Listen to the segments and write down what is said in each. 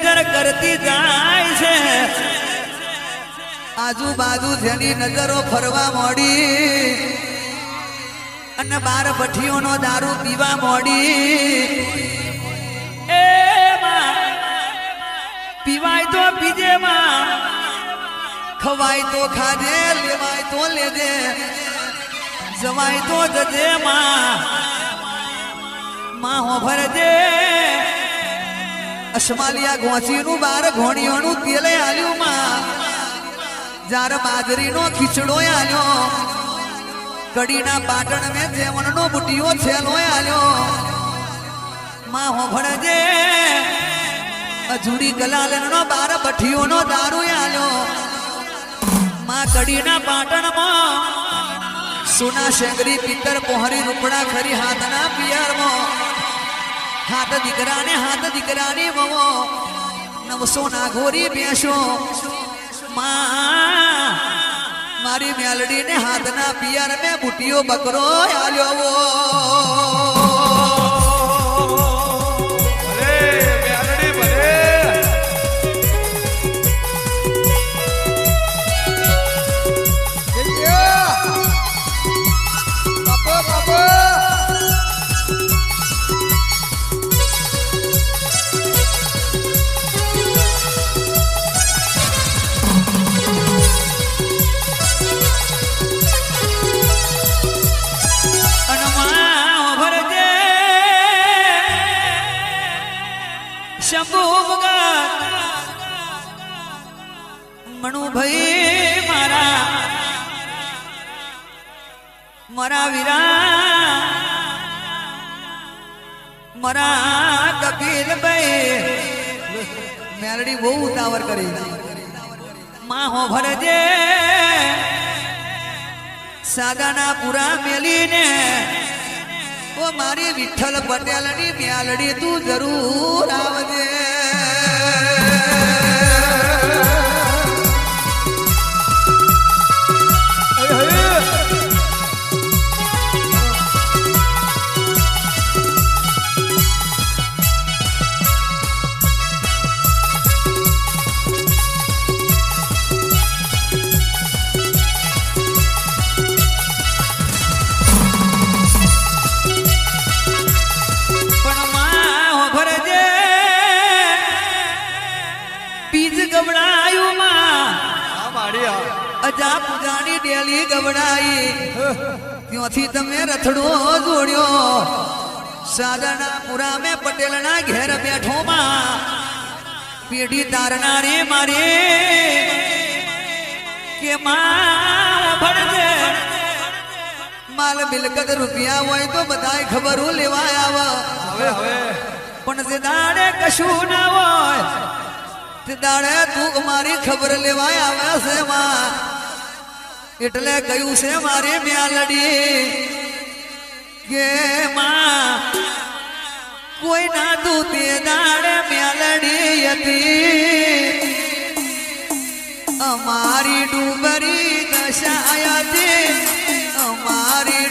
નજર કરતી જાય છે. આજુબાજુ જેની નજરો ફરવા મોડી અને બાર ભઠ્ઠીઓનો દારૂ પીવા મોડી. પીવાય તો પીજે માં, ખવાય તો ખાજે, લેવાય તો લેજે, જવાય તો જજે માં. માં હો ભરજે. અસમાલિયા ગોચીનું બાર ઘોણીઓનું તેલ આલ્યું માં. જાર બાજરીનો ખીચડો આલ્યો. કડીના પાટણ મેં જેવણનો બુટીઓ છેલો આલ્યો. માં હો ભણજે અજુડી ગલાલનો બાર ભઠ્ઠીઓનો દારૂ આલ્યો. માં કડીના પાટણમાં સોના શેંગરી પિત્તર પોહરી રૂપડા ખરી હાથના પિયરમાં. હાથ દીકરાને, હાથ દીકરાની વવો. નવસો ના ઘોરી બેસો. માં, મારી મેલડીને હાથના પિયર મેં બુટીઓ બકરો આલ્યો વીરા મારા કપિલભાઈ, મેલડી બહુ ઉતાવળ કરી માં હો ભરજે. સાગાના પુરા મેલીને, ઓ મારી વિઠ્ઠલ પટેલની મ્યાલડી તું જરૂર આવજે. સાદાના પુરા મેં પટેલના ઘેર બેઠો માં પેઢી તારનારે મારે કે માં ભરજે માલ મિલકત રૂપિયા હોય તો બધાય ખબરો લેવા આવે પણ જે દાડે કશું ના હોય તે દાડે તું મારી ખબર લેવા આવે છે માં એટલે કયું છે મારે મ્યાલડી કે માં કોઈ ના તું તે દાડે મેલડી હતી. અમારી ડુબરી દશાયતી અમારી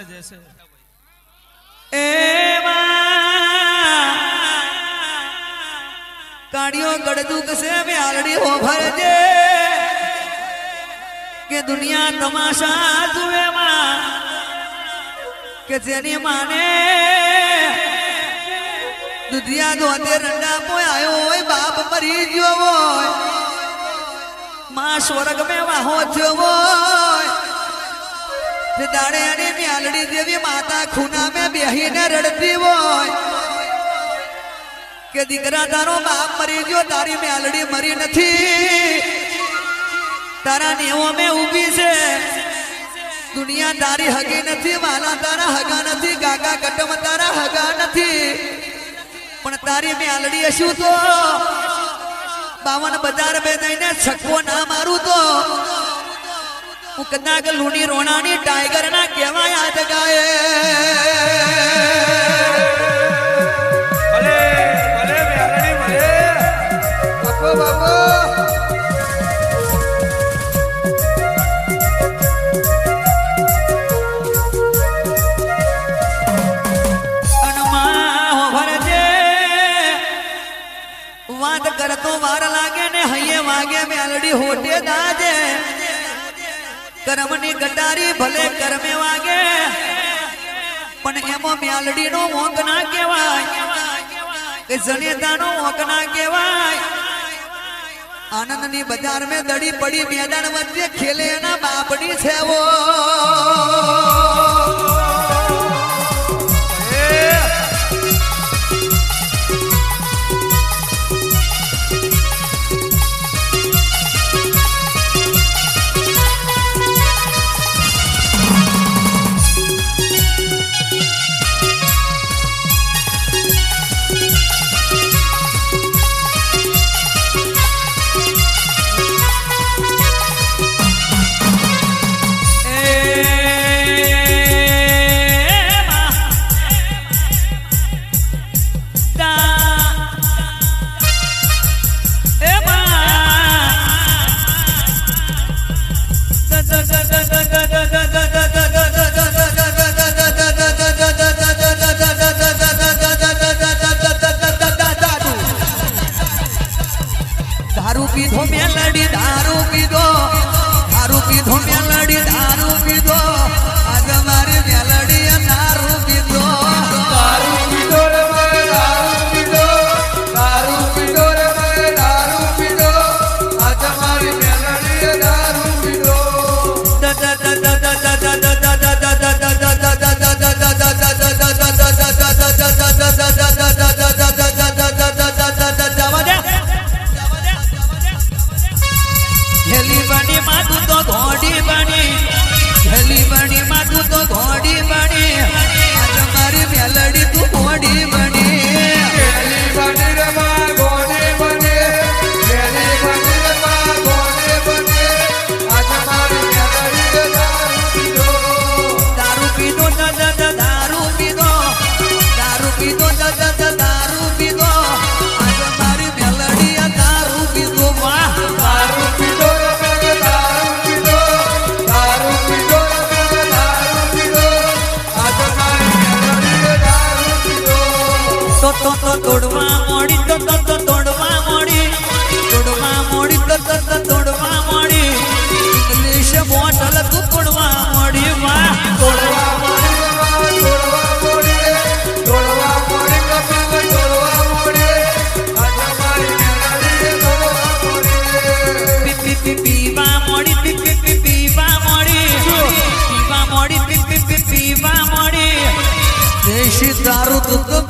ભાને જશે કાળિયો કસે છે મેલડી હો ભરજે કે દુનિયા તમાશા જુએ માં કે જેની માને દુધિયા દોતે રંડા પોયાયો હોય, બાપ મરી ગયો હોય, માં સ્વર્ગ મેં વાહો થયો હોય. તે દાડે અને મ્યાલડી જેવી માતા ખૂના મેં બેહીને રડતી હોય. કે દીકરા તારો બાપ મરી ગયો, તારી મ્યાલડી મરી નથી. તારા નેવો મેં ઊભી છે. દુનિયા તારી હગી નથી, વાલા તારા હગા નથી ગાગા કટમ તારા હગા નથી. પણ તારી મ્યાલડી શું તો? બાવન બજાર બે દઈને છક્કો ના મારું તો. કદાચ લુણી રોણાની ટાઈગર ના કહેવાય હાથ ગાય ભલે ભલે મેલડી ભલે. અનમાં હોભરજે. વાત કરતો વાર લાગે ને હૈયે વાગે મેલડી હોટે દાજે. કર્મની ગટારી ભલે કર્મે વાગે, પણ એમાં મ્યાલડી નો મોંક ના કહેવાય, કે જનેતા નો મોંક ના કહેવાય. આનંદની બજાર મેં દડી પડી, મેદાન વચ્ચે ખેલે એના બાપડી છે મેલડી દારૂ પીધો. દારૂ પીધો મેલડી દારૂ પીધો. દારૂ તું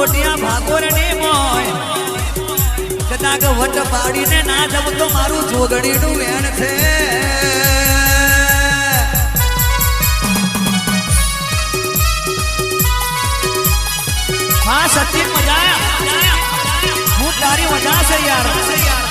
મોટિયા ભાગોર ને મોય. કદાચ વટ પાડીને ના જવું તો મારું જોગણીનું વેણ છે. હા, સચિન, મજા હું તારી મજા છે યાર.